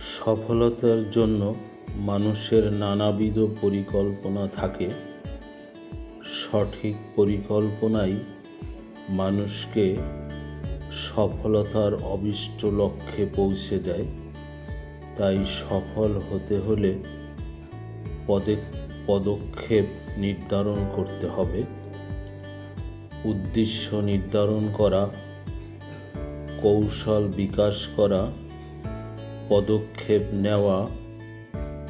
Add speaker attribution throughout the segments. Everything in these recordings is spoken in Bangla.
Speaker 1: সফলতার জন্য মানুষের নানাবিধ পরিকল্পনা থাকে। সঠিক পরিকল্পনাই মানুষকে সফলতার অবিষ্ট লক্ষ্যে পৌঁছে দেয়। তাই সফল হতে হলে পদে, পদক্ষেপ নির্ধারণ করতে হবে। উদ্দেশ্য নির্ধারণ করা, কৌশল বিকাশ করা পদক্ষেপ নেওয়া,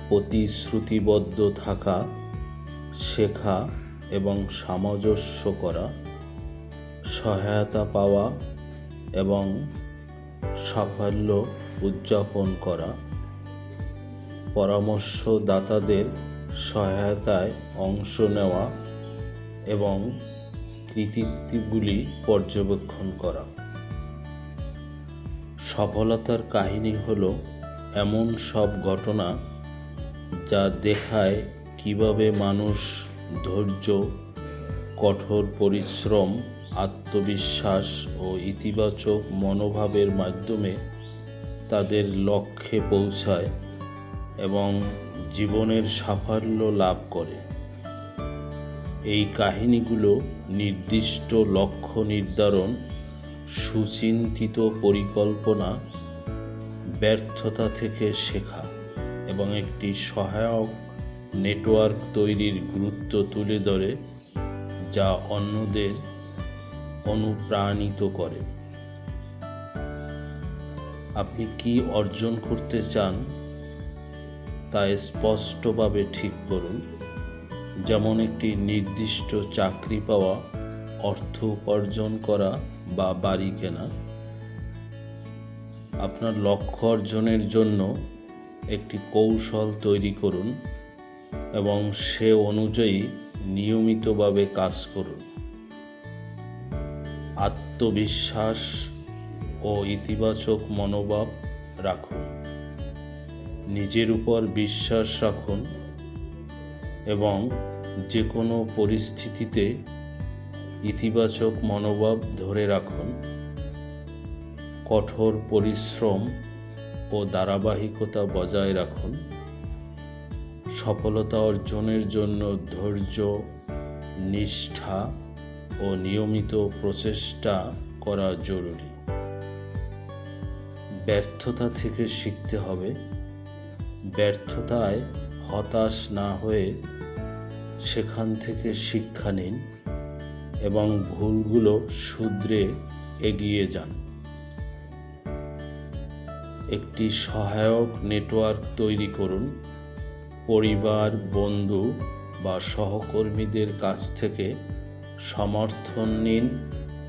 Speaker 1: প্রতিশ্রুতিবদ্ধ থাকা, শেখা এবং সামঞ্জস্য করা, সহায়তা পাওয়া এবং সাফল্য উদযাপন করা। পরামর্শদাতাদের সহায়তায় অংশ নেওয়া এবং কৃতিত্বগুলি পর্যবেক্ষণ করা। সফলতার কাহিনী হলো এমন সব ঘটনা যা দেখায় কীভাবে মানুষ ধৈর্য, কঠোর পরিশ্রম, আত্মবিশ্বাস ও ইতিবাচক মনোভাবের মাধ্যমে তাদের লক্ষ্যে পৌঁছায় এবং জীবনের সাফল্য লাভ করে। এই কাহিনীগুলো নির্দিষ্ট লক্ষ্য নির্ধারণ সুচিন্তিত পরিকল্পনা ব্যর্থতা থেকে শেখা এবং একটি সহায়ক নেটওয়ার্ক তৈরির গুরুত্ব তুলে ধরে যা অন্যদের অনুপ্রাণিত করে। আপনি কি অর্জন করতে চান? তা স্পষ্টভাবে ঠিক করুন। যেমন একটি নির্দিষ্ট চাকরি পাওয়া, অর্থ উপার্জন করা বা বাড়ি কেনা, আপনার লক্ষ্য অর্জনের জন্য একটি কৌশল তৈরি করুন এবং সে অনুযায়ী নিয়মিতভাবে কাজ করুন। আত্মবিশ্বাস ও ইতিবাচক মনোভাব রাখুন। নিজের উপর বিশ্বাস রাখুন এবং যে কোনো পরিস্থিতিতে ইতিবাচক মনোভাব ধরে রাখুন। কঠোর পরিশ্রম ও ধারাবাহিকতা বজায় রাখুন। সফলতা অর্জনের জন্য ধৈর্য, নিষ্ঠা ও নিয়মিত প্রচেষ্টা করা জরুরি। ব্যর্থতা থেকে শিখতে হবে। ব্যর্থতায় হতাশ না হয়ে সেখান থেকে শিক্ষা নিন। এবং ভুলগুলো শুধরে এগিয়ে যান। একটি সহায়ক নেটওয়ার্ক তৈরি করুন। পরিবার, বন্ধু বা সহকর্মীদের কাছ থেকে সমর্থন নিন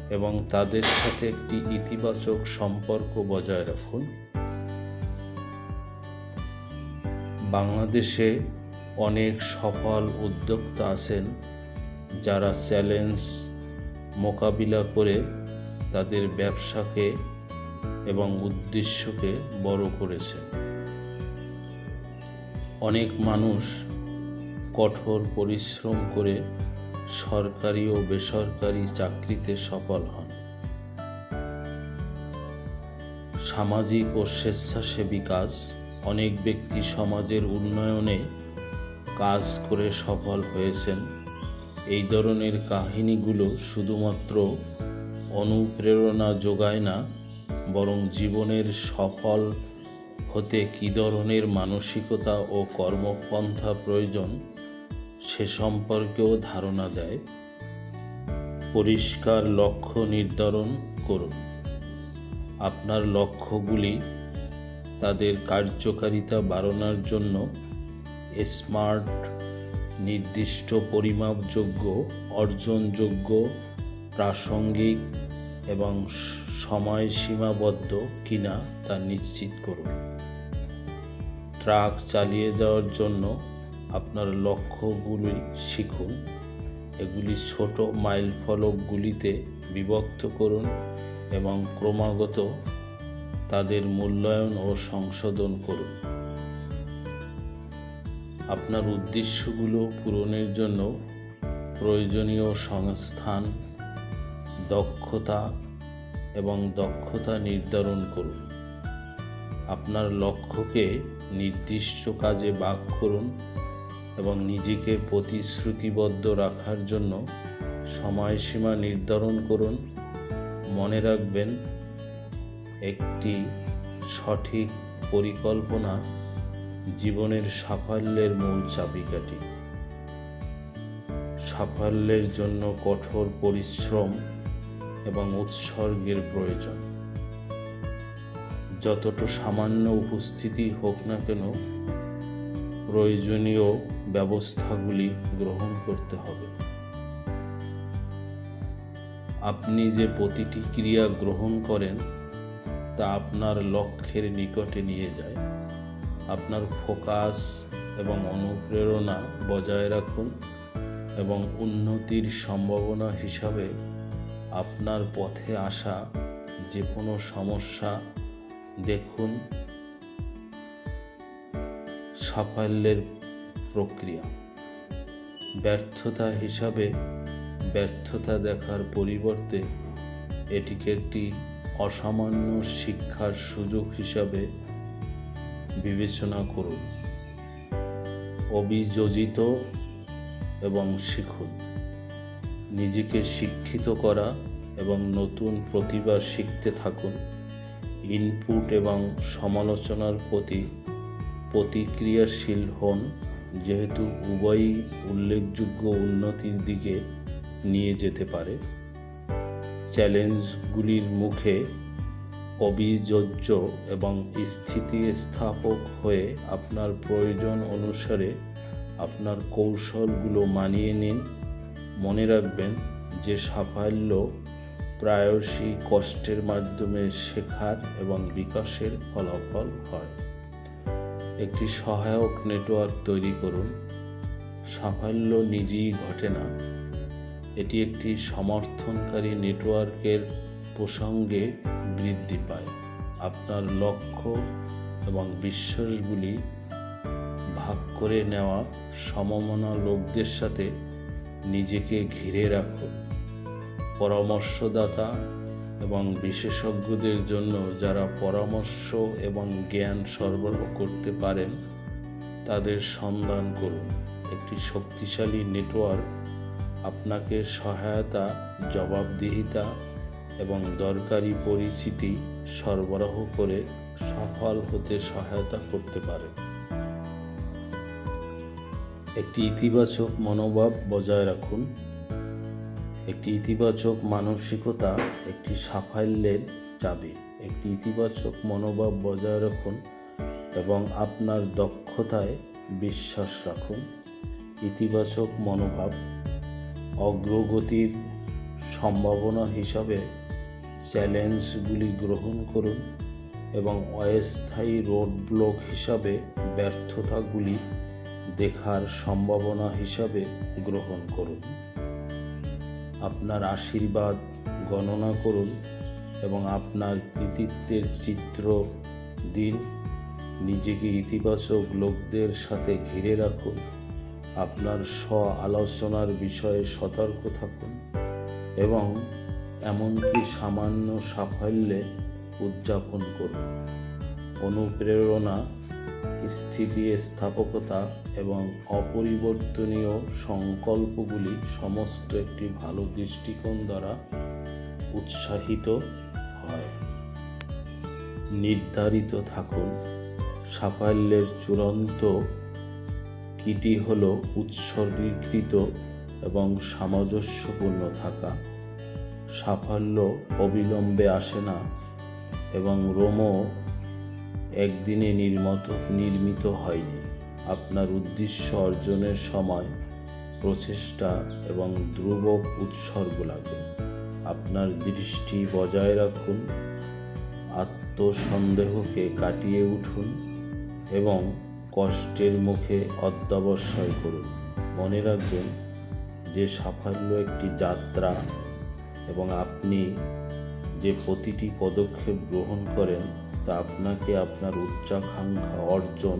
Speaker 1: এবং তাদের সাথে একটি ইতিবাচক সম্পর্ক বজায় রাখুন। বাংলাদেশে অনেক সফল উদ্যোক্তা আছেন। যারা চ্যালেঞ্জ মোকাবিলা করে তাদের ব্যবসাকে এবং উদ্দেশ্যকে বড় করেছে। অনেক মানুষ কঠোর পরিশ্রম করে সরকারি ও বেসরকারি চাকরিতে সফল হন। সামাজিক ও স্বেচ্ছাসেবী কাজ অনেক ব্যক্তি সমাজের উন্নয়নে কাজ করে সফল হয়েছেন। এই ধরনের কাহিনীগুলো শুধুমাত্র অনুপ্রেরণা যোগায় না, বরং জীবনের সফল হতে কী ধরনের মানসিকতা ও কর্মপন্থা প্রয়োজন সে সম্পর্কেও ধারণা দেয়। পরিষ্কার লক্ষ্য নির্ধারণ করুন। আপনার লক্ষ্যগুলি তাদের কার্যকারিতা বাড়ানোর জন্য স্মার্ট নির্দিষ্ট পরিমাপযোগ্য, অর্জনযোগ্য, প্রাসঙ্গিক এবং সময় সীমাবদ্ধ কিনা তা নিশ্চিত করুন। ট্রাক চালিয়ে যাওয়ার জন্য আপনার লক্ষ্যগুলি শিখুন। এগুলি ছোট মাইল ফলকগুলিতে বিভক্ত করুন এবং ক্রমাগত তাদের মূল্যায়ন ও সংশোধন করুন। আপনার উদ্দেশ্যগুলো পূরণের জন্য প্রয়োজনীয় সংস্থান, দক্ষতা এবং দক্ষতা নির্ধারণ করুন। আপনার লক্ষ্যকে নির্দিষ্ট কাজে বাক করুন এবং নিজেকে প্রতিশ্রুতিবদ্ধ রাখার জন্য সময়সীমা নির্ধারণ করুন। মনে রাখবেন, একটি সঠিক পরিকল্পনা জীবনের সাফল্যের মূল চাবিকাঠি। সাফল্যের জন্য কঠোর পরিশ্রম এবং উৎসর্গের প্রয়োজন। যতটা সামান্য উপস্থিতি হোক না কেন, প্রয়োজনীয় ব্যবস্থাগুলি গ্রহণ করতে হবে। আপনি যে প্রতিটি ক্রিয়া গ্রহণ করেন, তা আপনার লক্ষ্যের নিকটে নিয়ে যায়। আপনার ফোকাস এবং অনুপ্রেরণা বজায় রাখুন এবং উন্নতির সম্ভাবনা হিসাবে আপনার পথে আসা যে কোনো সমস্যা দেখুন। সাফল্যের প্রক্রিয়া। ব্যর্থতা হিসাবে ব্যর্থতা দেখার পরিবর্তে এটিকে একটি অসামান্য শিক্ষার সুযোগ হিসাবে বিবেচনা করুন। অভিযোজিত এবং শিখুন। নিজেকে শিক্ষিত করা এবং নতুন প্রতিভা শিখতে থাকুন। ইনপুট এবং সমালোচনার প্রতি প্রতিক্রিয়াশীল হন, যেহেতু উভয়ই উল্লেখযোগ্য উন্নতির দিকে নিয়ে যেতে পারে। চ্যালেঞ্জগুলির মুখে অভিযোজ্য এবং স্থিতিস্থাপক হয়ে আপনার প্রয়োজন অনুসারে আপনার কৌশলগুলো মানিয়ে নিন। মনে রাখবেন যে সাফল্য প্রায়শই কষ্টের মাধ্যমে শেখার এবং বিকাশের ফলাফল হয়। একটি সহায়ক নেটওয়ার্ক তৈরি করুন। সাফল্য নিজেই ঘটে না। এটি একটি সমর্থনকারী নেটওয়ার্কের প্রসঙ্গে বৃদ্ধি পায়। আপনার লক্ষ্য এবং বিশ্বাসগুলি ভাগ করে নেওয়া সমমনা লোকদের সাথে নিজেকে ঘিরে রাখুন পরামর্শদাতা এবং বিশেষজ্ঞদের জন্য যারা পরামর্শ এবং জ্ঞান সরবরাহ করতে পারেন, তাদের সন্ধান করুন। একটি শক্তিশালী নেটওয়ার্ক, আপনাকে সহায়তা, জবাবদিহিতা এবং দরকারি পরিস্থিতি সরবরাহ করে সফল হতে সহায়তা করতে পারে। একটি ইতিবাচক মনোভাব বজায় রাখুন। একটি ইতিবাচক মানসিকতা একটি সাফল্যের চাবি। একটি ইতিবাচক মনোভাব বজায় রাখুন এবং আপনার দক্ষতায় বিশ্বাস রাখুন। ইতিবাচক মনোভাব অগ্রগতির সম্ভাবনা হিসাবে চ্যালেঞ্জগুলি গ্রহণ করুন এবং অস্থায়ী রোড ব্লক হিসাবে ব্যর্থতাগুলি দেখার সম্ভাবনা হিসাবে গ্রহণ করুন। আপনার আশীর্বাদ গণনা করুন এবং আপনার কৃতিত্বের চিত্র দিন। নিজেকে ইতিবাচক লোকদের সাথে ঘিরে রাখুন। আপনার স্ব আলোচনার বিষয়ে সতর্ক থাকুন এবং এমনকি সামান্য সাফল্যে উদযাপন করুন অনুপ্রেরণা, স্থিতি স্থাপকতা এবং অপরিবর্তনীয় সংকল্পগুলি সমস্ত একটি ভালো দৃষ্টিকোণ দ্বারা উৎসাহিত হয়। নির্ধারিত থাকুন, সাফল্যের চূড়ান্ত কিটি হল উৎসর্গীকৃত এবং সামঞ্জস্যপূর্ণ থাকা। সাফল্য অবিলম্বে আসে না এবং রোমও একদিনে নির্মত, নির্মিত হয়নি। আপনার উদ্দেশ্য অর্জনের সময় প্রচেষ্টা এবং ধ্রুব উৎসর্গ লাগে। আপনার দৃষ্টি বজায় রাখুন, আত্মসন্দেহকে কাটিয়ে উঠুন এবং কষ্টের মুখে অধ্যবসায় করুন। মনে রাখবেন, যে সাফল্য একটি যাত্রা এবং আপনি যে প্রতিটি পদক্ষেপ গ্রহণ করেন, তা আপনাকে আপনার উচ্চাকাঙ্ক্ষা অর্জন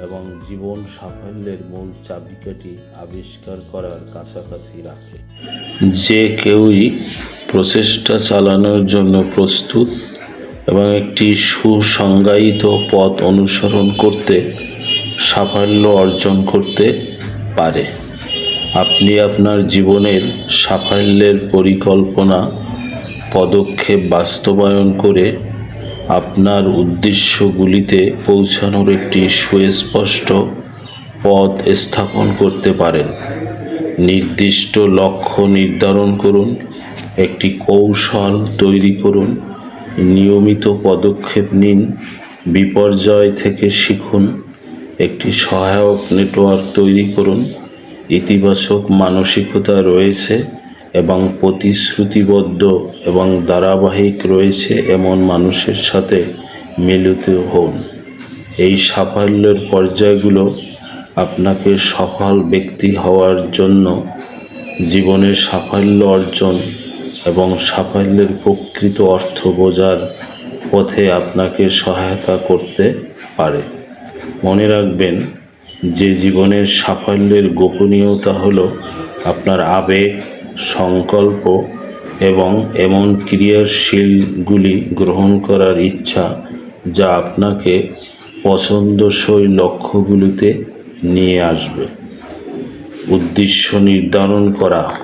Speaker 1: এবং জীবন সাফল্যের মূল চাবিকাঠি আবিষ্কার করার কাছাকাছি রাখে। যে কেউই প্রচেষ্টা চালানোর জন্য প্রস্তুত এবং একটি সুসংজ্ঞায়িত পথ অনুসরণ করতে সাফল্য অর্জন করতে পারে। আপনি আপনার জীবনের সাফল্যের পরিকল্পনা, পদক্ষেপ বাস্তবায়ন করে আপনার উদ্দেশ্যগুলিতে পৌঁছানোর একটি সুস্পষ্ট পথ স্থাপন করতে পারেন। নির্দিষ্ট লক্ষ্য নির্ধারণ করুন, একটি কৌশল তৈরি করুন, নিয়মিত পদক্ষেপ নিন, বিপর্যয় থেকে শিখুন, একটি সহায়ক নেটওয়ার্ক তৈরি করুন ইতিবাচক মানসিকতা রয়েছে এবং প্রতিশ্রুতিবদ্ধ এবং ধারাবাহিক রয়েছে এমন মানুষের সাথে মিলিত হন। এই সাফল্যের পর্যায়গুলো আপনাকে সফল ব্যক্তি হওয়ার জন্য জীবনের সাফল্য অর্জন এবং সাফল্যের প্রকৃত অর্থ বোঝার পথে আপনাকে সহায়তা করতে পারে। মনে রাখবেন যে জীবনের সাফল্যের গোপনীয়তা হল আপনার আবেগ, সংকল্প এবং এমন ক্রিয়াশীলগুলি গ্রহণ করার ইচ্ছা যা আপনাকে পছন্দসই লক্ষ্যগুলিতে নিয়ে আসবে। উদ্দেশ্য নির্ধারণ করা।